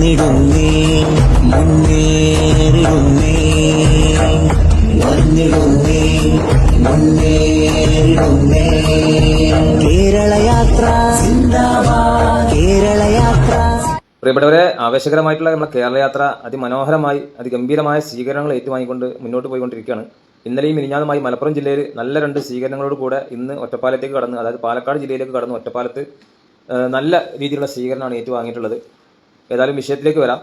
വന്നിടുന്നേ മുന്നേറിടുന്നേ വന്നിടുന്നേ മുന്നേറിടുന്നേ കേരളയാത്ര കേരളയാത്ര. പ്രിയപ്പെട്ടവരെ ആവേശകരമായിട്ടുള്ള നമ്മുടെ കേരളയാത്ര അതിമനോഹരമായി അതിഗംഭീരമായ സ്വീകരണങ്ങൾ ഏറ്റുവാങ്ങിക്കൊണ്ട് മുന്നോട്ട് പോയിക്കൊണ്ടിരിക്കുകയാണ്. ഇന്നലെയും മിനിഞ്ഞാതുമായി മലപ്പുറം ജില്ലയിൽ നല്ല രണ്ട് സ്വീകരണങ്ങളോട് കൂടെ ഇന്ന് ഒറ്റപ്പാലത്തേക്ക് കടന്ന് അതായത് പാലക്കാട് ജില്ലയിലേക്ക് കടന്ന് ഒറ്റപ്പാലത്ത് നല്ല രീതിയിലുള്ള സ്വീകരണമാണ് ഏറ്റുവാങ്ങിയിട്ടുള്ളത്. ഏതായാലും വിഷയത്തിലേക്ക് വരാം.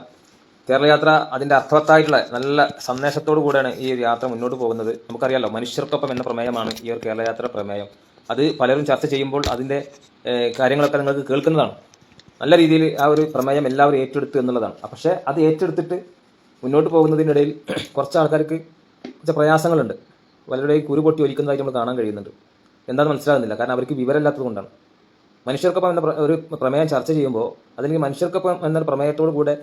കേരളയാത്ര അതിന്റെ അർത്ഥവത്തായിട്ടുള്ള നല്ല സന്ദേശത്തോടു കൂടെയാണ് ഈ ഒരു യാത്ര മുന്നോട്ട് പോകുന്നത്. നമുക്കറിയാലോ മനുഷ്യർക്കൊപ്പം എന്ന പ്രമേയമാണ് ഈ ഒരു കേരളയാത്ര പ്രമേയം. അത് പലരും ചർച്ച ചെയ്യുമ്പോൾ അതിന്റെ കാര്യങ്ങളൊക്കെ നിങ്ങൾക്ക് കേൾക്കുന്നതാണ്. നല്ല രീതിയിൽ ആ ഒരു പ്രമേയം എല്ലാവരും ഏറ്റെടുത്തു എന്നുള്ളതാണ്. പക്ഷേ അത് ഏറ്റെടുത്തിട്ട് മുന്നോട്ട് പോകുന്നതിനിടയിൽ കുറച്ച് ആൾക്കാർക്ക് കുറച്ച് പ്രയാസങ്ങളുണ്ട്. പലരുടെയും കുരു പൊട്ടി ഒലിക്കുന്നതായിട്ട് നമ്മൾ കാണാൻ കഴിയുന്നുണ്ട്. എന്താണെന്ന് മനസ്സിലാകുന്നില്ല. കാരണം അവർക്ക് വിവരമില്ലാത്തത് കൊണ്ടാണ്. മനുഷ്യർക്കൊപ്പം എന്ന ഒരു പ്രമേയം ചർച്ച ചെയ്യുമ്പോൾ അല്ലെങ്കിൽ മനുഷ്യർക്കൊപ്പം എന്ന പ്രമേയത്തോടു കൂടെ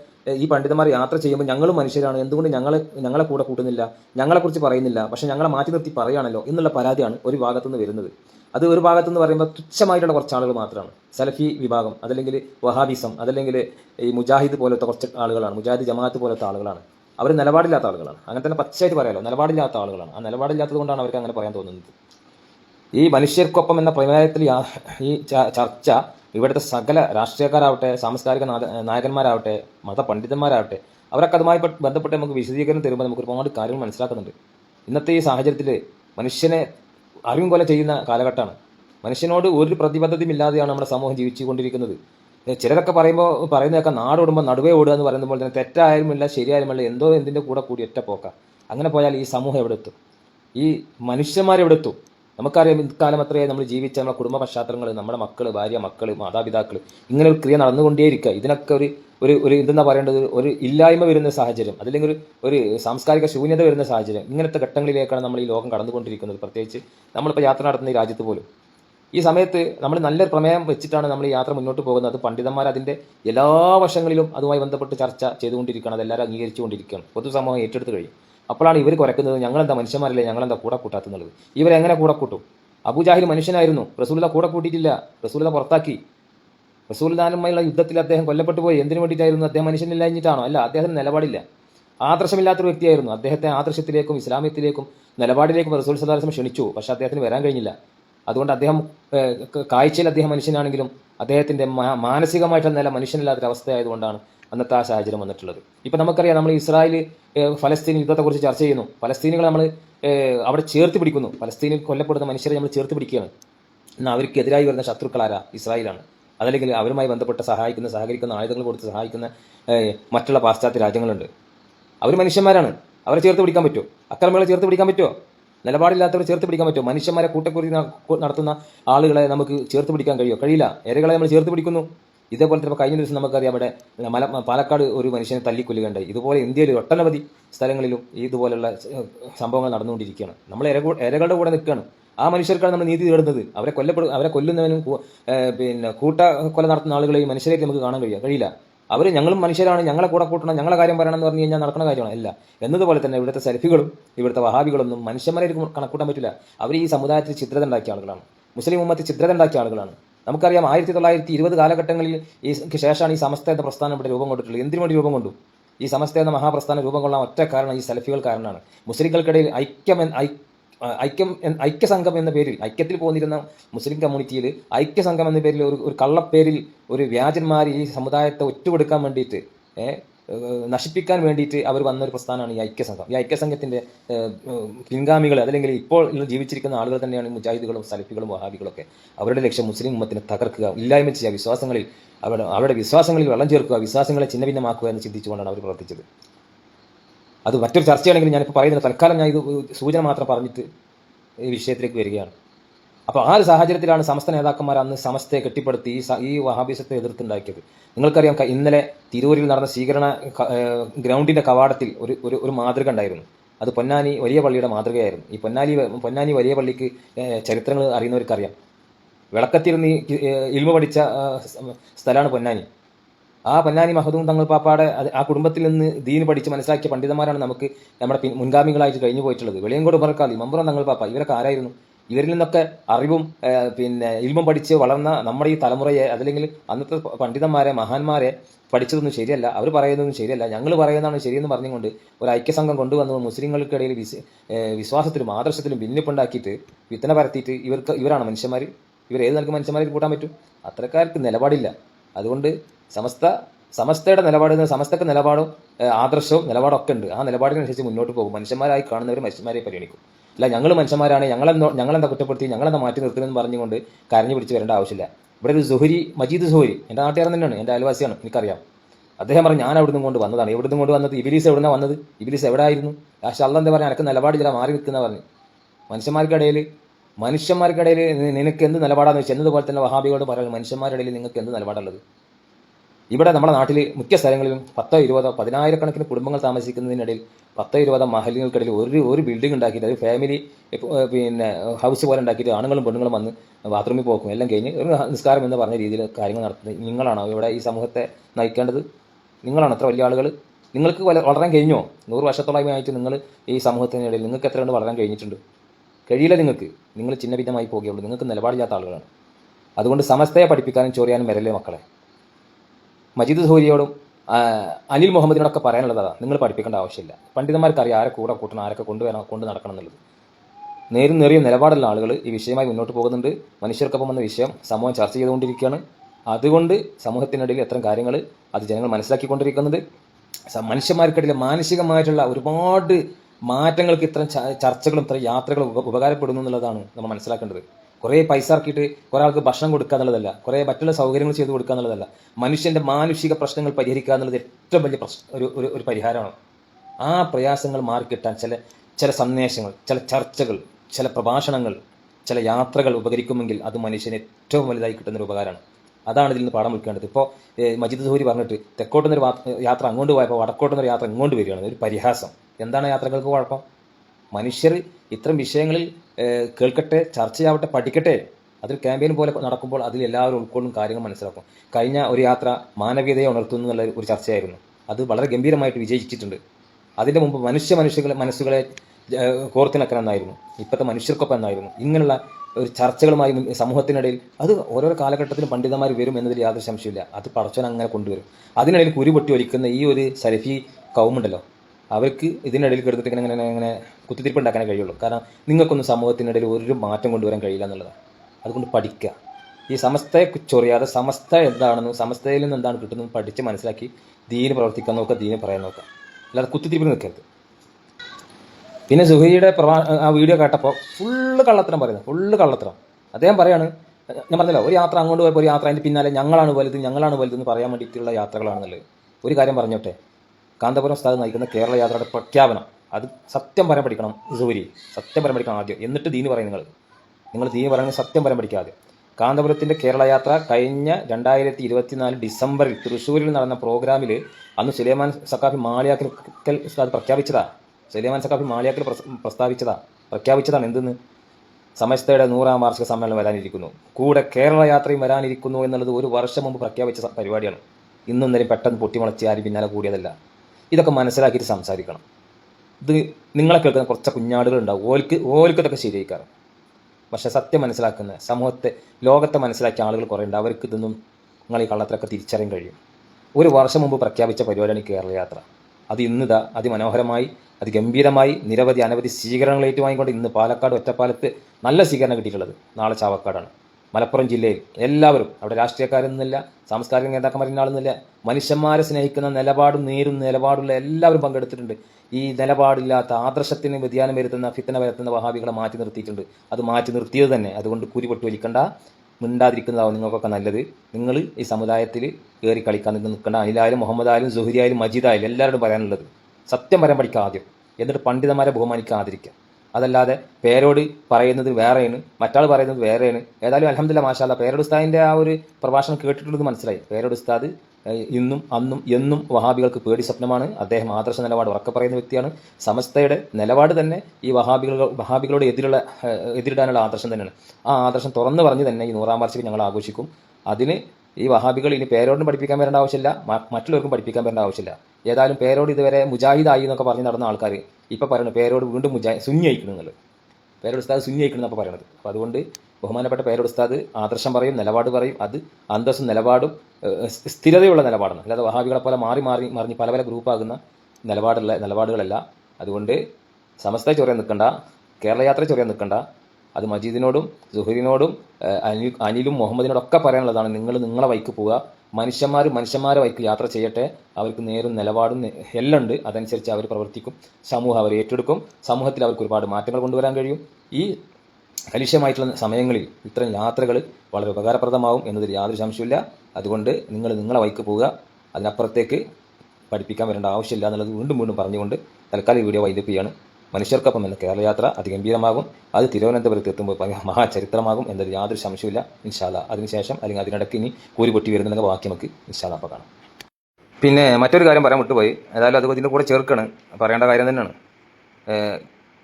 ഈ പണ്ഡിതന്മാർ യാത്ര ചെയ്യുമ്പോൾ ഞങ്ങളും മനുഷ്യരാണ്. എന്തുകൊണ്ട് ഞങ്ങൾ ഞങ്ങളെ കൂടെ കൂട്ടുന്നില്ല? ഞങ്ങളെക്കുറിച്ച് പറയുന്നില്ല. പക്ഷേ ഞങ്ങളെ മാറ്റി നിർത്തി പറയുകയാണല്ലോ എന്നുള്ള പരാതിയാണ് ഒരു ഭാഗത്തുനിന്ന് വരുന്നത്. അത് ഒരു ഭാഗത്തു നിന്ന് പറയുമ്പോൾ തുച്ഛമായിട്ടുള്ള കുറച്ച് ആളുകൾ മാത്രമാണ്. സലഫി വിഭാഗം അതല്ലെങ്കിൽ വഹാബിസം അതല്ലെങ്കിൽ ഈ മുജാഹിദ് പോലത്തെ കുറച്ച് ആളുകളാണ്. മുജാഹിദ് ജമാഅത്ത് പോലത്തെ ആളുകളാണ്. അവർ നിലപാടില്ലാത്ത ആളുകളാണ്. അങ്ങനെ തന്നെ പച്ചയായിട്ട് പറയാമല്ലോ നിലപാടില്ലാത്ത ആളുകളാണ്. ആ നിലപാടില്ലാത്തത് കൊണ്ടാണ് അവർക്ക് അങ്ങനെ പറയാൻ തോന്നുന്നത്. ഈ മനുഷ്യർക്കൊപ്പം എന്ന പ്രമേയത്തിൽ ഈ ചർച്ച ഇവിടുത്തെ സകല രാഷ്ട്രീയക്കാരാവട്ടെ സാംസ്കാരിക നായകന്മാരാവട്ടെ മതപണ്ഡിതന്മാരാവട്ടെ അവരൊക്കെ അതുമായി ബന്ധപ്പെട്ട് നമുക്ക് വിശദീകരണം തരുമ്പോൾ നമുക്ക് ഒരുപാട് കാര്യങ്ങൾ മനസ്സിലാക്കുന്നുണ്ട്. ഇന്നത്തെ ഈ സാഹചര്യത്തിൽ മനുഷ്യനെ അറിവും കൊല ചെയ്യുന്ന കാലഘട്ടമാണ്. മനുഷ്യനോട് ഒരു പ്രതിബദ്ധതയും ഇല്ലാതെയാണ് നമ്മുടെ സമൂഹം ജീവിച്ചുകൊണ്ടിരിക്കുന്നത്. ചിലരൊക്കെ പറയുമ്പോൾ പറയുന്നതൊക്കെ നാടോടുമ്പോൾ നടുവേ ഓടുക എന്ന് പറയുന്ന പോലെ തന്നെ തെറ്റായാലുമില്ല ശരിയായാലുമില്ല എന്തോ എന്തിന്റെ കൂടെ കൂടി ഒറ്റ പോക്ക അങ്ങനെ പോയാൽ ഈ സമൂഹം എവിടെ എത്തും ഈ മനുഷ്യന്മാരെവിടെ എത്തും നമുക്കറിയാം ഇക്കാലം അത്രയേ നമ്മൾ ജീവിച്ച നമ്മുടെ കുടുംബ പശ്ചാത്തലങ്ങൾ നമ്മുടെ മക്കൾ ഭാര്യ മക്കൾ മാതാപിതാക്കൾ ഇങ്ങനെ ഒരു ക്രിയ നടന്നുകൊണ്ടേയിരിക്കുക. ഇതിനൊക്കെ ഒരു ഒരു ഒരു ഇതെന്നാ പറയേണ്ടത്? ഒരു ഇല്ലായ്മ വരുന്ന സാഹചര്യം അതല്ലെങ്കിൽ ഒരു ഒരു സാംസ്കാരിക ശൂന്യത വരുന്ന സാഹചര്യം ഇങ്ങനത്തെ ഘട്ടങ്ങളിലേക്കാണ് നമ്മൾ ഈ ലോകം കടന്നുകൊണ്ടിരിക്കുന്നത്. പ്രത്യേകിച്ച് നമ്മളിപ്പോൾ യാത്ര നടത്തുന്ന ഈ രാജ്യത്ത് പോലും. ഈ സമയത്ത് നമ്മൾ നല്ലൊരു പ്രമേയം വെച്ചിട്ടാണ് നമ്മൾ യാത്ര മുന്നോട്ട് പോകുന്നത്. അത് പണ്ഡിതന്മാർ അതിന്റെ എല്ലാ വശങ്ങളിലും അതുമായി ബന്ധപ്പെട്ട് ചർച്ച ചെയ്തുകൊണ്ടിരിക്കുകയാണ്. അതെല്ലാവരും അംഗീകരിച്ചുകൊണ്ടിരിക്കുകയാണ്. പൊതുസമൂഹം ഏറ്റെടുത്ത് കഴിയും അപ്പോഴാണ് ഇവർ കുറയ്ക്കുന്നത്. ഞങ്ങളെന്താ മനുഷ്യന്മാരല്ലേ? ഞങ്ങളെന്താ കൂടെ കൂട്ടാത്തുന്നത്? ഇവരെങ്ങനെ കൂടെ കൂട്ടും? അബുജാഹിൽ മനുഷ്യനായിരുന്നു. റസൂലത കൂടെ കൂട്ടിയിട്ടില്ല. റസൂലത പുറത്താക്കി. റസൂൽദാനുമായുള്ള യുദ്ധത്തിൽ അദ്ദേഹം കൊല്ലപ്പെട്ടു പോയി. എന്തിനു വേണ്ടിയിട്ടായിരുന്നു? അദ്ദേഹം മനുഷ്യനില്ലാഞ്ഞിട്ടാണോ? അല്ല അദ്ദേഹത്തിന് നിലപാടില്ല. ആദർശമില്ലാത്തൊരു വ്യക്തിയായിരുന്നു. അദ്ദേഹത്തെ ആദർശത്തിലേക്കും ഇസ്ലാമിയത്തിലേക്കും നിലപാടിലേക്കും റസൂൽ സദാസം ക്ഷണിച്ചു. പക്ഷെ അദ്ദേഹത്തിന് വരാൻ കഴിഞ്ഞില്ല. അതുകൊണ്ട് അദ്ദേഹം കാഴ്ചയിൽ അദ്ദേഹം മനുഷ്യനാണെങ്കിലും അദ്ദേഹത്തിന്റെ മാനസികമായിട്ടുള്ള നില മനുഷ്യനില്ലാത്തൊരവസ്ഥയായതുകൊണ്ടാണ് അന്നത്തെ ആ സാഹചര്യം വന്നിട്ടുള്ളത്. ഇപ്പം നമുക്കറിയാം നമ്മൾ ഇസ്രായേൽ ഫലസ്തീൻ യുദ്ധത്തെക്കുറിച്ച് ചർച്ച ചെയ്യുന്നു. ഫലസ്തീനുകളെ നമ്മൾ അവിടെ ചേർത്ത് പിടിക്കുന്നു. ഫലസ്തീനിൽ കൊല്ലപ്പെടുന്ന മനുഷ്യരെ നമ്മൾ ചേർത്ത് പിടിക്കുകയാണ്. എന്നാൽ അവർക്കെതിരായി വരുന്ന ശത്രുക്കളാരാ ഇസ്രായേലാണ്. അതല്ലെങ്കിൽ അവരുമായി ബന്ധപ്പെട്ട് സഹായിക്കുന്ന സഹകരിക്കുന്ന ആയുധങ്ങൾ കൊടുത്ത് സഹായിക്കുന്ന മറ്റുള്ള പാശ്ചാത്യ രാജ്യങ്ങളുണ്ട്. അവർ മനുഷ്യന്മാരാണ്. അവരെ ചേർത്ത് പിടിക്കാൻ പറ്റുമോ? അക്രമികളെ ചേർത്ത് പിടിക്കാൻ പറ്റുമോ? നിലപാടില്ലാത്തവരെ ചേർത്ത് പിടിക്കാൻ പറ്റുമോ? മനുഷ്യന്മാരെ കൂട്ടക്കുറി നടത്തുന്ന ആളുകളെ നമുക്ക് ചേർത്ത് പിടിക്കാൻ കഴിയുമോ കഴിയില്ല. ഇരകളെ നമ്മൾ ചേർത്ത് പിടിക്കുന്നു. ഇതേപോലെ തന്നെ കഴിഞ്ഞ ദിവസം നമുക്കറിയാം അവിടെ മല പാലക്കാട് ഒരു മനുഷ്യനെ തല്ലിക്കൊല്ലുകയുണ്ടായി. ഇതുപോലെ ഇന്ത്യയിൽ ഒട്ടനവധി സ്ഥലങ്ങളിലും ഇതുപോലുള്ള ഏഹ്, സംഭവങ്ങൾ നടന്നുകൊണ്ടിരിക്കുകയാണ്. നമ്മൾ ഇര ഇരകളുടെ കൂടെ നിൽക്കുകയാണ്. ആ മനുഷ്യർക്കാണ് നമ്മൾ നീതി തേടുന്നത്. അവരെ കൊല്ലപ്പെടും അവരെ കൊല്ലുന്നവനും പിന്നെ കൂട്ട കൊല നടത്തുന്ന ആളുകളെയും മനുഷ്യരായിട്ട് നമുക്ക് കാണാൻ കഴിയുക കഴിയില്ല. അവർ ഞങ്ങളും മനുഷ്യരാണ് ഞങ്ങളെ കൂടെ കൂട്ടണം ഞങ്ങളെ കാര്യം പറയണം എന്ന് പറഞ്ഞു കഴിഞ്ഞാൽ നടക്കുന്ന കാര്യമാണ്. അല്ല എന്നതുപോലെ തന്നെ ഇവിടുത്തെ സെൽഫികളും ഇവിടുത്തെ വഹാബികളൊന്നും മനുഷ്യന്മാരെ കണക്കൂട്ടാൻ പറ്റില്ല. അവർ ഈ സമുദായത്തിൽ ചിത്രത ഉണ്ടാക്കിയ ആളുകളാണ്. മുസ്ലിം ഉമ്മത്തിൽ ചിത്രത ഉണ്ടാക്കിയ ആളുകളാണ്. നമുക്കറിയാം ആയിരത്തി തൊള്ളായിരത്തി ഇരുപത് കാലഘട്ടങ്ങളിൽ ഈ ശേഷമാണ് ഈ സമസ്ത എന്ന പ്രസ്ഥാനം ഇവിടെ രൂപം കൊണ്ടിട്ടുള്ളത്. എന്തിനു വേണ്ടി രൂപം കൊണ്ടു? ഈ സമസ്ത എന്ന മഹാപ്രസ്ഥാനം രൂപം കൊള്ളാൻ ഒറ്റ കാരണം ഈ സെൽഫികൾ കാരണമാണ്. മുസ്ലിങ്ങൾക്കിടയിൽ ഐക്യം ഐക്യം ഐക്യസംഘം എന്ന പേരിൽ ഐക്യത്തിൽ പോന്നിരുന്ന മുസ്ലിം കമ്മ്യൂണിറ്റിയിൽ ഐക്യസംഘം എന്ന പേരിൽ ഒരു ഒരു കള്ളപ്പേരിൽ ഒരു വ്യാജന്മാർ ഈ സമുദായത്തെ ഒറ്റുകൊടുക്കാൻ വേണ്ടിയിട്ട് നശിപ്പിക്കാൻ വേണ്ടിയിട്ട് അവർ വന്ന ഒരു പ്രസ്ഥാനമാണ് ഈ ഐക്യസംഘം. ഈ ഐക്യസംഘത്തിന്റെ പിൻഗാമികൾ അല്ലെങ്കിൽ ഇപ്പോൾ ജീവിച്ചിരിക്കുന്ന ആളുകൾ തന്നെയാണ് മുജാഹിദുകളും സലഫികളും വഹാബികളൊക്കെ. അവരുടെ ലക്ഷ്യം മുസ്ലിം ഉമ്മത്തിനെ തകർക്കുക ഇല്ലായ്മ ചെയ്യുക വിശ്വാസങ്ങളിൽ അവരുടെ അവരുടെ വിശ്വാസങ്ങളിൽ വെള്ളം ചേർക്കുക വിശ്വാസങ്ങളെ ചിഹ്നഭിന്നമാക്കുക എന്ന് ചിന്തിച്ചുകൊണ്ടാണ് അവർ പ്രവർത്തിച്ചത്. അത് മറ്റൊരു ചർച്ചയാണെങ്കിൽ ഞാനിപ്പോൾ പറയുന്നത് തൽക്കാലം ഞാൻ ഇത് സൂചന മാത്രം പറഞ്ഞിട്ട് ഈ വിഷയത്തിലേക്ക് വരികയാണ്. അപ്പോൾ ആ ഒരു സാഹചര്യത്തിലാണ് സമസ്ത നേതാക്കന്മാർ അന്ന് സമസ്തയെ കെട്ടിപ്പടുത്തി ഈ ഈ വഹാബിസത്തെ എതിർത്തുണ്ടാക്കിയത്. നിങ്ങൾക്കറിയാം ഇന്നലെ തിരൂരിൽ നടന്ന സ്വീകരണ ഗ്രൗണ്ടിന്റെ കവാടത്തിൽ ഒരു ഒരു ഒരു മാതൃക ഉണ്ടായിരുന്നു. അത് പൊന്നാനി വലിയ പള്ളിയുടെ മാതൃകയായിരുന്നു. ഈ പൊന്നാനി പൊന്നാനി വലിയ പള്ളിക്ക് ചരിത്രങ്ങൾ അറിയുന്നവർക്കറിയാം. വിളക്കത്തിരുന്ന് ഇൽമ പഠിച്ച സ്ഥലമാണ് പൊന്നാനി. ആ പൊന്നാനി മഹദൂം തങ്ങൾ പാപ്പാടെ ആ കുടുംബത്തിൽ നിന്ന് ദീന് പഠിച്ച് മനസ്സിലാക്കിയ പണ്ഡിതന്മാരാണ് നമുക്ക് നമ്മുടെ മുൻഗാമികളായിട്ട് കഴിഞ്ഞു പോയിട്ടുള്ളത് വെളിയങ്കോട് ഉമർക്കാലി മമ്പുറം തങ്ങൾ പാപ്പ ഇവരൊക്കെ ആരായിരുന്നു? ഇവരിൽ നിന്നൊക്കെ അറിവും പിന്നെ ഇൽമും പഠിച്ച് വളർന്ന നമ്മുടെ ഈ തലമുറയെ അതല്ലെങ്കിൽ അന്നത്തെ പണ്ഡിതന്മാരെ മഹാന്മാരെ പഠിച്ചതൊന്നും ശരിയല്ല. അവർ പറയുന്നതൊന്നും ശരിയല്ല. ഞങ്ങൾ പറയുന്നതാണ് ശരിയെന്ന് പറഞ്ഞുകൊണ്ട് ഒരു ഐക്യസംഘം കൊണ്ടുവന്ന് മുസ്ലിങ്ങൾക്കിടയിൽ വിസ് വിശ്വാസത്തിലും ആദർശത്തിലും ഭിന്നിപ്പുണ്ടാക്കിയിട്ട് വിത്തന പരത്തിയിട്ട് ഇവർക്ക് ഇവരാണ് മനുഷ്യന്മാർ ഇവർ ഏത് നിലയ്ക്ക് മനുഷ്യന്മാരെ കൂട്ടാൻ പറ്റും? അത്രക്കാർക്ക് നിലപാടില്ല. അതുകൊണ്ട് സമസ്ത സമസ്തയുടെ നിലപാട് സമസ്തക്ക് നിലപാടും ആദർശവും നിലപാടൊക്കെ ഉണ്ട്. ആ നിലപാടിനനുസരിച്ച് മുന്നോട്ട് പോകും. മനുഷ്യന്മാരായി കാണുന്നവർ മനുഷ്യന്മാരെ പരിഗണിക്കും. അല്ല ഞങ്ങൾ മനുഷ്യന്മാരാണ്. ഞങ്ങളെന്തോ ഞങ്ങളെന്താ കുറ്റപ്പെടുത്തി? ഞങ്ങളെന്താ മാറ്റി നിർത്തുന്നതെന്ന് പറഞ്ഞുകൊണ്ട് കരഞ്ഞു പിടിച്ച് വരേണ്ട ആവശ്യമില്ല. ഇവിടെ ഒരു സുഹരി മജീദ് സുഹരി എന്റെ നാട്ടുകാരൻ തന്നെയാണ് എന്റെ അയൽവാസിയാണ് എനിക്കറിയാം. അദ്ദേഹം പറഞ്ഞു ഞാൻ അവിടുന്ന് കൊണ്ട് വന്നതാണ്. എവിടുന്ന് കൊണ്ട് വന്നത്? ഇബിലീസ് എവിടുന്ന വന്നത്? ഇബിലീസ് എവിടെ ആയിരുന്നു പക്ഷെ അല്ല എന്താ പറഞ്ഞാൽ എനിക്ക് ചില മാറി നിൽക്കുന്ന പറഞ്ഞു. മനുഷ്യന്മാർക്കിടയിൽ മനുഷ്യന്മാർക്കിടയിൽ നിനക്ക് എന്ത് നിലപാടാണെന്ന് വെച്ചാൽ എന്നതുപോലെ തന്നെ വഹാബികളോട് പറയുന്നത് മനുഷ്യന്മാരുടെ ഇടയിൽ നിങ്ങൾക്ക് എന്ത് നിലപാടുള്ളത്? ഇവിടെ നമ്മുടെ നാട്ടിൽ മിക്ക സ്ഥലങ്ങളിലും പത്തോ ഇരുപതോ പതിനായിരക്കണക്കിന് കുടുംബങ്ങൾ താമസിക്കുന്നതിനിടയിൽ പത്തോ ഇരുപതോ മഹലുകൾക്കിടയിൽ ഒരു ഒരു ബിൽഡിംഗ് ഉണ്ടാക്കിയിട്ട് അത് ഫാമിലി പിന്നെ ഹൗസ് പോലെ ഉണ്ടാക്കിയിട്ട് ആണുങ്ങളും പെണ്ണുങ്ങളും വന്ന് ബാത്റൂമിൽ പോക്കും. എല്ലാം കഴിഞ്ഞ് ഒരു നിസ്കാരം എന്ന് പറഞ്ഞ രീതിയിൽ കാര്യങ്ങൾ നടത്തുന്നത്. നിങ്ങളാണോ ഇവിടെ ഈ സമൂഹത്തെ നയിക്കേണ്ടത്? നിങ്ങളാണ് അത്ര വലിയ ആളുകൾ നിങ്ങൾക്ക് വളരാൻ കഴിഞ്ഞോ? നൂറ് വർഷത്തോളമായി ആയിട്ട് നിങ്ങൾ ഈ സമൂഹത്തിനിടയിൽ നിങ്ങൾക്ക് എത്ര കണ്ട് വളരാൻ കഴിഞ്ഞിട്ടുണ്ട്? കഴിയില്ല നിങ്ങൾക്ക്. നിങ്ങൾ ചിന്നഭിന്നമായി പോകുകയുള്ളൂ. നിങ്ങൾക്ക് നിലപാടില്ലാത്ത ആളുകളാണ്. അതുകൊണ്ട് സമസ്തയെ പഠിപ്പിക്കാനും ചൊറിയാനും വരല്ലേ മക്കളെ? മജീദ് സൂരിയോടും ആ, അനിൽ മുഹമ്മദിനോടൊക്കെ പറയാനുള്ളത് അതാ നിങ്ങൾ പഠിപ്പിക്കേണ്ട ആവശ്യമില്ല. പണ്ഡിതന്മാർക്കറിയാം ആരെ കൂടെ കൂട്ടണം ആരൊക്കെ കൊണ്ടുവരണം കൊണ്ട് നടക്കണം എന്നുള്ളത്. നേരും നേറിയ നിലപാടുള്ള ആളുകൾ ഈ വിഷയമായി മുന്നോട്ട് പോകുന്നുണ്ട്. മനുഷ്യർക്കൊപ്പം വന്ന വിഷയം സമൂഹം ചർച്ച ചെയ്തുകൊണ്ടിരിക്കുകയാണ്. അതുകൊണ്ട് സമൂഹത്തിനിടയിൽ എത്ര കാര്യങ്ങൾ അത് ജനങ്ങൾ മനസ്സിലാക്കിക്കൊണ്ടിരിക്കുന്നുണ്ട് മനുഷ്യന്മാർക്കിടയിൽ മാനസികമായിട്ടുള്ള ഒരുപാട് മാറ്റങ്ങൾക്ക് ഇത്തരം ചർച്ചകളും ഇത്തരം യാത്രകളും ഉപകാരപ്പെടുന്നു എന്നുള്ളതാണ് നമ്മൾ മനസ്സിലാക്കേണ്ടത്. കുറേ പൈസ ഇറക്കിയിട്ട് കുറേ ആൾക്ക് ഭക്ഷണം കൊടുക്കുക എന്നുള്ളതല്ല കുറേ മറ്റുള്ള സൗകര്യങ്ങൾ ചെയ്തു കൊടുക്കുക എന്നുള്ളതല്ല മനുഷ്യന്റെ മാനുഷിക പ്രശ്നങ്ങൾ പരിഹരിക്കുക എന്നുള്ളത് ഏറ്റവും വലിയ പ്രശ്ന ഒരു ഒരു പരിഹാരമാണ്. ആ പ്രയാസങ്ങൾ മാറിക്കിട്ടാൻ ചില ചില സന്ദേശങ്ങൾ ചില ചർച്ചകൾ ചില പ്രഭാഷണങ്ങൾ ചില യാത്രകൾ ഉപകരിക്കുമെങ്കിൽ അത് മനുഷ്യന് ഏറ്റവും വലുതായി കിട്ടുന്ന ഒരു ഉപകാരമാണ്. അതാണ് ഇതിൽ നിന്ന് പാഠം വിൽക്കേണ്ടത് ഇപ്പോൾ മജിദ് സൂരി പറഞ്ഞിട്ട് തെക്കോട്ടുന്നൊരു യാത്ര അങ്ങോട്ട് പോയപ്പോൾ വടക്കോട്ടുന്നൊരു യാത്ര ഇങ്ങോട്ട് വരികയാണ്. ഒരു പരിഹാസം. എന്താണ് യാത്രകൾക്ക് കുഴപ്പം? മനുഷ്യർ ഇത്തരം വിഷയങ്ങളിൽ കേൾക്കട്ടെ ചർച്ചയാവട്ടെ പഠിക്കട്ടെ അതിൽ ക്യാമ്പയിൻ പോലെ നടക്കുമ്പോൾ അതിൽ എല്ലാവരും ഉൾക്കൊള്ളും കാര്യങ്ങൾ മനസ്സിലാക്കും. കഴിഞ്ഞ ഒരു യാത്ര മാനവീയതയെ ഉണർത്തുന്നു എന്നുള്ള ഒരു ചർച്ചയായിരുന്നു. അത് വളരെ ഗംഭീരമായിട്ട് വിജയിച്ചിട്ടുണ്ട്. അതിന്റെ മുമ്പ് മനുഷ്യ മനുഷ്യകളെ മനസ്സുകളെ കോർത്തിണക്കണം എന്നായിരുന്നു. ഇപ്പോഴത്തെ മനുഷ്യർക്കൊപ്പം എന്നായിരുന്നു. ഇങ്ങനെയുള്ള ഒരു ചർച്ചകളുമായി സമൂഹത്തിനിടയിൽ അത് ഓരോരോ കാലഘട്ടത്തിലും പണ്ഡിതന്മാർ വരും എന്നതിൽ യാതൊരു സംശയമില്ല അത് പടച്ചവൻ അങ്ങനെ കൊണ്ടുവരും. അതിനിടയിൽ കുരുപൊട്ടി ഒലിക്കുന്ന ഈ ഒരു സലഫി കൗമുണ്ടല്ലോ. അവർക്ക് ഇതിനിടയിൽ കിടന്നിട്ട് ഇങ്ങനെ ഇങ്ങനെ ഇങ്ങനെ കുത്തിത്തിരിപ്പ് കഴിയുള്ളൂ. കാരണം നിങ്ങൾക്കൊന്നും സമൂഹത്തിനിടയിൽ ഒരു മാറ്റം കൊണ്ടുവരാൻ കഴിയില്ല എന്നുള്ളതാണ്. അതുകൊണ്ട് പഠിക്കുക. ഈ സമസ്തയെ ചൊറിയാതെ സമസ്ത എന്താണെന്നും സമസ്തയിൽ നിന്ന് എന്താണ് കിട്ടുന്നത് പഠിച്ച് മനസ്സിലാക്കി ദീന് പ്രവർത്തിക്കാൻ നോക്കുക ദീന് പറയാൻ നോക്കുക. അല്ലാതെ കുത്തിത്തിരിപ്പ് നിൽക്കരുത്. പിന്നെ സുഹൈയുടെ പ്രവാ ആ വീഡിയോ കേട്ടപ്പോൾ ഫുള്ള് കള്ളത്തരം പറയുന്നത് ഫുള്ള് കള്ളത്തരം. അദ്ദേഹം പറയാണ് ഞാൻ പറഞ്ഞല്ലോ ഒരു യാത്ര അങ്ങോട്ട് പോയപ്പോൾ ഒരു യാത്ര അതിന്റെ പിന്നാലെ ഞങ്ങളാണ് വലുത് ഞങ്ങളാണ് വലുതെന്ന് പറയാൻ വേണ്ടിയിട്ടുള്ള യാത്രകളാണെന്നുള്ളത്. ഒരു കാര്യം പറഞ്ഞോട്ടെ കാന്തപുരം സ്ഥാനം നയിക്കുന്ന കേരള യാത്രയുടെ പ്രഖ്യാപനം. അത് സത്യം പറയാൻ പഠിക്കണം സൂരി സത്യം പറയാൻ പഠിക്കണം ആദ്യം. എന്നിട്ട് ദീനി പറയും നിങ്ങൾ നിങ്ങൾ ദീനി പറയുന്നത് സത്യം പറയാൻ പഠിക്കുക ആദ്യം കാന്തപുരത്തിന്റെ കേരള യാത്ര കഴിഞ്ഞ രണ്ടായിരത്തി ഇരുപത്തിനാല് ഡിസംബറിൽ തൃശ്ശൂരിൽ നടന്ന പ്രോഗ്രാമിൽ അന്ന് സുലൈമാൻ സക്കാഫി മാളിയാക്കൽ അത് പ്രഖ്യാപിച്ചതാ. സുലൈമാൻ സക്കാഫി മാളിയാക്കൽ പ്രസ്- പ്രസ്താവിച്ചതാ. പ്രഖ്യാപിച്ചതാണ് എന്തെന്ന്? സമസ്തയുടെ നൂറാം വാർഷിക സമ്മേളനം വരാനിരിക്കുന്നു. കൂടെ കേരള യാത്രയും വരാനിരിക്കുന്നു എന്നുള്ളത് ഒരു വർഷം മുമ്പ് പ്രഖ്യാപിച്ച പരിപാടിയാണ്. ഇന്നും നേരം പെട്ടെന്ന് പൊട്ടിമുളച്ച് ആരും പിന്നാലെ കൂടിയതല്ല. ഇതൊക്കെ മനസ്സിലാക്കിയിട്ട് സംസാരിക്കണം. ഇത് നിങ്ങളെ കേൾക്കുന്ന കുറച്ച് കുഞ്ഞാടുകളുണ്ടാവും ഓൽക്ക് ഓൽക്ക് ഇതൊക്കെ പക്ഷെ സത്യം മനസ്സിലാക്കുന്ന സമൂഹത്തെ ലോകത്തെ മനസ്സിലാക്കിയ ആളുകൾ കുറേ ഉണ്ട്. അവർക്ക് ഇതൊന്നും നിങ്ങൾ ഈ കള്ളത്തിലൊക്കെ തിരിച്ചറിയാൻ കഴിയും. ഒരു വർഷം മുമ്പ് പ്രഖ്യാപിച്ച പരിപാടിയാണ് കേരള യാത്ര. അത് ഇന്നിതാ അതിമനോഹരമായി അതിഗംഭീരമായി നിരവധി അനവധി സ്വീകരണങ്ങൾ ഏറ്റുവാങ്ങിക്കൊണ്ട് ഇന്ന് പാലക്കാട് ഒറ്റപ്പാലത്ത് നല്ല സ്വീകരണം കിട്ടിയിട്ടുള്ളത്. നാളെ ചാവക്കാടാണ്. മലപ്പുറം ജില്ലയിൽ എല്ലാവരും അവിടെ രാഷ്ട്രീയക്കാരെന്നില്ല സാംസ്കാരിക നേതാക്കന്മാരിന്നാളൊന്നുമില്ല മനുഷ്യന്മാരെ സ്നേഹിക്കുന്ന നിലപാടും നേരും നിലപാടുള്ള എല്ലാവരും പങ്കെടുത്തിട്ടുണ്ട്. ഈ നിലപാടില്ലാത്ത ആദർശത്തിന് വ്യതിയാനം വരുത്തുന്ന ഫിത്തന വരുത്തുന്ന വഹാബികളെ മാറ്റി നിർത്തിയിട്ടുണ്ട്. അത് മാറ്റി നിർത്തിയത് തന്നെ. അതുകൊണ്ട് കുരിപൊട്ട് വലിക്കണ്ട. മിണ്ടാതിരിക്കുന്നതാവും നിങ്ങൾക്കൊക്കെ നല്ലത്. നിങ്ങൾ ഈ സമുദായത്തിൽ കയറി കളിക്കാൻ നിന്ന് നിൽക്കേണ്ട. അനിലായാലും മുഹമ്മദായാലും സുഹരിയായാലും മജീദായാലും എല്ലാവരോടും പറയാനുള്ളത് സത്യം പഠിക്കുക ആദ്യം. എന്നിട്ട് പണ്ഡിതന്മാരെ ബഹുമാനിക്കാൻ ആദരിക്കുക അതല്ലാതെ പേരോട് പറയുന്നത് വേറെയാണ് മറ്റാൾ പറയുന്നത് വേറെയാണ്. ഏതായാലും അലഹമില്ല മാഷാല്ല പേരോട് ഉസ്താദിന്റെ ആ ഒരു പ്രഭാഷണം കേട്ടിട്ടുള്ളത് മനസ്സിലായി. പേരോട് ഉസ്താദ് ഇന്നും അന്നും എന്നും വഹാബികൾക്ക് പേടി സ്വപ്നമാണ്. അദ്ദേഹം ആദർശ നിലപാട് ഉറക്കെ പറയുന്ന വ്യക്തിയാണ്. സമസ്തയുടെ നിലപാട് തന്നെ ഈ വഹാബികൾ വഹാബികളോട് എതിരുള്ള എതിരിടാനുള്ള ആദർശം തന്നെയാണ്. ആ ആദർശം തുറന്നു പറഞ്ഞ് തന്നെ ഈ നൂറാം വാർഷികം ഞങ്ങൾ ആഘോഷിക്കും. അതിന് ഈ വഹാബികൾ ഇനി പേരോടും പഠിപ്പിക്കാൻ വരേണ്ട ആവശ്യമില്ല മറ്റുള്ളവർക്കും പഠിപ്പിക്കാൻ വരേണ്ട ആവശ്യമില്ല. ഏതായാലും പേരോട് ഇതുവരെ മുജാഹിദായി എന്നൊക്കെ പറഞ്ഞ് നടന്ന ആൾക്കാർ ഇപ്പോൾ പറയുന്നു പേരോട് വീണ്ടും മുജാ സുന്നി അയക്കണം എന്നുള്ളത്. പേരോട് ഉസ്താദ് സുന്നി അയക്കണം പറയണത്. അപ്പോൾ അതുകൊണ്ട് ബഹുമാനപ്പെട്ട പേരോട് ഉസ്താദ് ആദർശം പറയും നിലപാട് പറയും അത് അന്തസ്സും നിലപാടും സ്ഥിരതയുള്ള നിലപാടാണ്. അല്ലാതെ വഹാബികളെ പോലെ മാറി മാറി മറിഞ്ഞ് പല പല ഗ്രൂപ്പാകുന്ന നിലപാടുള്ള നിലപാടുകളല്ല. അതുകൊണ്ട് സമസ്ത ചൊറിയാൻ നിൽക്കണ്ട കേരളയാത്ര ചൊറിയാൻ നിൽക്കണ്ട അത് മജീദിനോടും അനിൽ അനിലും മുഹമ്മദിനോടൊക്കെ പറയാനുള്ളതാണ്. നിങ്ങൾ നിങ്ങളെ വൈക്ക് പോവുക. മനുഷ്യന്മാർ മനുഷ്യന്മാരെ വൈക്ക് യാത്ര ചെയ്യട്ടെ. അവർക്ക് നേരും നിലപാടും എല്ലുണ്ട്. അതനുസരിച്ച് അവർ പ്രവർത്തിക്കും. സമൂഹം അവർ ഏറ്റെടുക്കും. സമൂഹത്തിൽ അവർക്ക് ഒരുപാട് മാറ്റങ്ങൾ കൊണ്ടുവരാൻ കഴിയും. ഈ കലുഷ്യമായിട്ടുള്ള സമയങ്ങളിൽ ഇത്തരം യാത്രകൾ വളരെ ഉപകാരപ്രദമാവും എന്നതിൽ യാതൊരു സംശയമില്ല അതുകൊണ്ട് നിങ്ങൾ നിങ്ങളെ വൈക്ക് പോവുക. അതിനപ്പുറത്തേക്ക് പഠിപ്പിക്കാൻ വരേണ്ട ആവശ്യമില്ല എന്നുള്ളത് വീണ്ടും വീണ്ടും പറഞ്ഞുകൊണ്ട് തൽക്കാലം വീഡിയോ ചെയ്യാണ്. മനുഷ്യർക്കൊപ്പം എന്ന കേരളയാത്ര അതിഗംഭീരമാകും. അത് തിരുവനന്തപുരത്ത് എത്തുമ്പോൾ മഹാചരിത്രമാകും എന്നൊരു യാതൊരു സംശയമില്ല ഇൻഷാല്ല അതിനുശേഷം അല്ലെങ്കിൽ അതിനിടയ്ക്ക് ഇനി കൂരി പൊട്ടി വരുന്നതിനൊക്കെ ബാക്കി നമുക്ക് ഇൻഷാല്ല അപ്പോൾ കാണാം. പിന്നെ മറ്റൊരു കാര്യം പറയാൻ വിട്ടുപോയി. ഏതായാലും അത് ഇതിന്റെ കൂടെ ചേർക്കാണ്. പറയേണ്ട കാര്യം തന്നെയാണ്.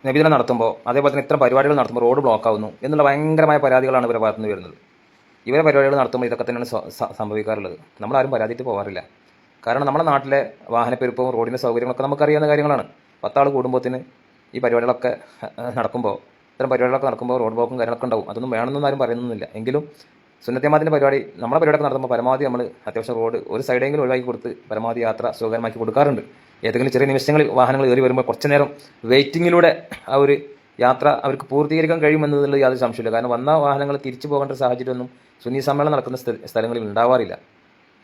നബിദിനം നടത്തുമ്പോൾ അതേപോലെ തന്നെ ഇത്തരം പരിപാടികൾ നടത്തുമ്പോൾ റോഡ് ബ്ലോക്ക് ആവുന്നു എന്നുള്ള ഭയങ്കരമായ പരാതികളാണ് ഇവരുടെ ഭാഗത്ത് നിന്ന് വരുന്നത്. ഇവരെ പരിപാടികൾ നടത്തുമ്പോൾ ഇതൊക്കെ തന്നെയാണ് സംഭവിക്കാറുള്ളത്. നമ്മളാരും പരാതിയിട്ട് പോകാറില്ല കാരണം നമ്മുടെ നാട്ടിലെ വാഹനപ്പെരുപ്പവും റോഡിന്റെ സൗകര്യങ്ങളൊക്കെ നമുക്കറിയാവുന്ന കാര്യങ്ങളാണ്. പത്താൾ കൂടുമ്പോഴത്തിന് ഈ പരിപാടികളൊക്കെ നടക്കുമ്പോൾ ഇത്തരം പരിപാടികളൊക്കെ നടക്കുമ്പോൾ റോഡ് ബ്ലോക്കും കാര്യങ്ങളൊക്കെ ഉണ്ടാവും. അതൊന്നും വേണമെന്നൊന്നും ആരും പറയുന്നൊന്നുമില്ല. എങ്കിലും സുന്നത്യമാതിന്റെ പരിപാടി നമ്മുടെ പരിപാടിയൊക്കെ നടത്തുമ്പോൾ പരമാവധി നമ്മൾ അത്യാവശ്യം റോഡ് ഒരു സൈഡെങ്കിലും ഒഴിവാക്കി കൊടുത്ത് പരമാവധി യാത്ര സുഖകരമാക്കി കൊടുക്കാറുണ്ട്. ഏതെങ്കിലും ചെറിയ നിമിഷങ്ങളിൽ വാഹനങ്ങൾ കയറി വരുമ്പോൾ കുറച്ച് നേരം വെയിറ്റിങ്ങിലൂടെ ആ ഒരു യാത്ര അവർക്ക് പൂർത്തീകരിക്കാൻ കഴിയുമെന്നുള്ളത് യാതൊരു സംശയമില്ല കാരണം വന്ന വാഹനങ്ങൾ തിരിച്ചു പോകേണ്ട സാഹചര്യമൊന്നും സുന്നി സമ്മേളനം നടക്കുന്ന സ്ഥ- സ്ഥലങ്ങളിൽ ഉണ്ടാവാറില്ല.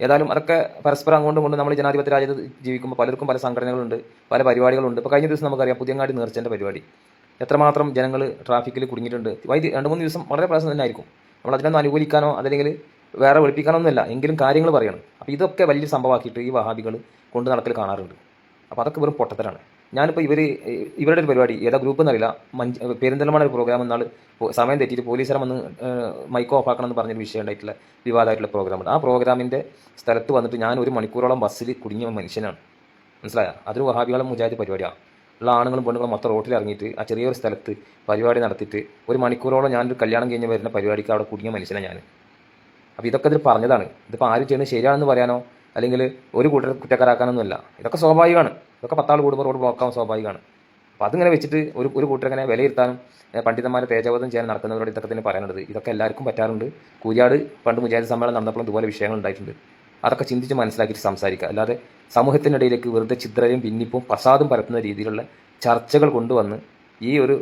ഏതായാലും അതൊക്കെ പരസ്പരം അങ്ങോട്ടും കൊണ്ട് നമ്മൾ ജനാധിപത്യ രാജ്യത്ത് ജീവിക്കുമ്പോൾ പലർക്കും പല സംഘടനകളുണ്ട് പല പരിപാടികളുണ്ട്. ഇപ്പോൾ കഴിഞ്ഞ ദിവസം നമുക്കറിയാം പുതിയങ്ങാടി നേർച്ചന്റെ പരിപാടി. എത്രമാത്രം ജനങ്ങൾ ട്രാഫിക്കിൽ കുടുങ്ങിയിട്ടുണ്ട്. വൈദ്യ രണ്ട് മൂന്ന് ദിവസം വളരെ പ്രയാസം തന്നെ ആയിരിക്കും. നമ്മൾ അതിനൊന്നും അനുകൂലിക്കാനോ അതല്ലെങ്കിൽ വേറെ വെളുപ്പിക്കാനോ ഒന്നുമില്ല എങ്കിലും കാര്യങ്ങൾ പറയണം. അപ്പോൾ ഇതൊക്കെ വലിയ സംഭവമാക്കിയിട്ട് ഈ വഹാബികൾ കൊണ്ട് നടക്കൽ കാണാറുണ്ട്. അപ്പോൾ അതൊക്കെ വെറും പൊട്ടത്തരാണ്. ഞാനിപ്പോൾ ഇവർ ഇവരുടെ ഒരു പരിപാടി ഏതാ ഗ്രൂപ്പ് എന്നറിയില്ല മഞ്ച് പെരിന്തൽമണ ഒരു പ്രോഗ്രാം എന്നാൽ സമയം തെറ്റിയിട്ട് പോലീസുകാരെ വന്ന് മൈക്ക് ഓഫ് ആക്കണം എന്ന് പറഞ്ഞൊരു വിഷയം ഉണ്ടായിട്ടുള്ള വിവാദമായിട്ടുള്ള പ്രോഗ്രാമുണ്ട് ആ പ്രോഗ്രാമിന്റെ സ്ഥലത്ത് വന്നിട്ട് ഞാൻ ഒരു മണിക്കൂറോളം ബസ്സിൽ കുടുങ്ങിയ മനുഷ്യനാണ്. മനസ്സിലായ? അതൊരു വഹാബികളും മുജാഹിദ് പരിപാടിയാണ് ഉള്ള ആണുങ്ങളും പെണ്ണുങ്ങളും മൊത്തം റോട്ടിൽ ഇറങ്ങിയിട്ട് ആ ചെറിയൊരു സ്ഥലത്ത് പരിപാടി നടത്തിയിട്ട് ഒരു മണിക്കൂറോളം ഞാനൊരു കല്യാണം കഴിഞ്ഞ് വരുന്ന പരിപാടിക്ക് അവിടെ കുടുങ്ങിയ മനുഷ്യനാണ് ഞാൻ അപ്പോൾ ഇതൊക്കെ ഇതിൽ പറഞ്ഞതാണ്. ഇതിപ്പോൾ ആരും ചെയ്യുന്നത് ശരിയാണെന്ന് പറയാനോ? അല്ലെങ്കിൽ ഒരു കൂട്ടർ കുറ്റക്കാരാക്കാനൊന്നുമല്ല. ഇതൊക്കെ സ്വാഭാവികമാണ്. ഇതൊക്കെ പത്താൾ കൂടുമ്പോൾ റോഡ് ബ്ലോക്കാവും സ്വാഭാവികമാണ്. അപ്പോൾ അതിങ്ങനെ വെച്ചിട്ട് ഒരു ഒരു കൂട്ടരങ്ങനെ വിലയിരുത്താനും പണ്ഡിതന്മാരെ തേജോവധം ചെയ്യാൻ നടക്കുന്നവരോട് ഇതൊക്കെ തന്നെ പറയാനുള്ളത് ഇതൊക്കെ എല്ലാവർക്കും പറ്റാറുണ്ട്. കൂരിയാട് പണ്ട് മുജാഹിദ് സമ്മേളനം നടന്നപ്പോഴും ഇതുപോലെ വിഷയങ്ങൾ ഉണ്ടായിട്ടുണ്ട്. അതൊക്കെ ചിന്തിച്ച് മനസ്സിലാക്കിയിട്ട് സംസാരിക്കുക. അല്ലാതെ സമൂഹത്തിനിടയിലേക്ക് വെറുതെ ചിത്രയും ഭിന്നിപ്പും പ്രസാദും പരത്തുന്ന രീതിയിലുള്ള ചർച്ചകൾ കൊണ്ടുവന്ന് ഈ ഒരു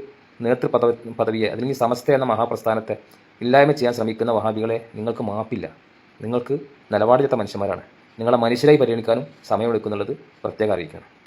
നേതൃ പദവി പദവിയെ അല്ലെങ്കിൽ സമസ്ത എന്ന മഹാപ്രസ്ഥാനത്തെ ഇല്ലായ്മ ചെയ്യാൻ ശ്രമിക്കുന്ന വഹാബികളെ നിങ്ങൾക്ക് മാപ്പില്ല. നിങ്ങൾക്ക് നിലപാടില്ലാത്ത മനുഷ്യന്മാരാണ്. നിങ്ങളെ മനുഷ്യരായി പരിഗണിക്കാനും സമയമെടുക്കുന്നുള്ളത് പ്രത്യേകം അറിയിക്കണം.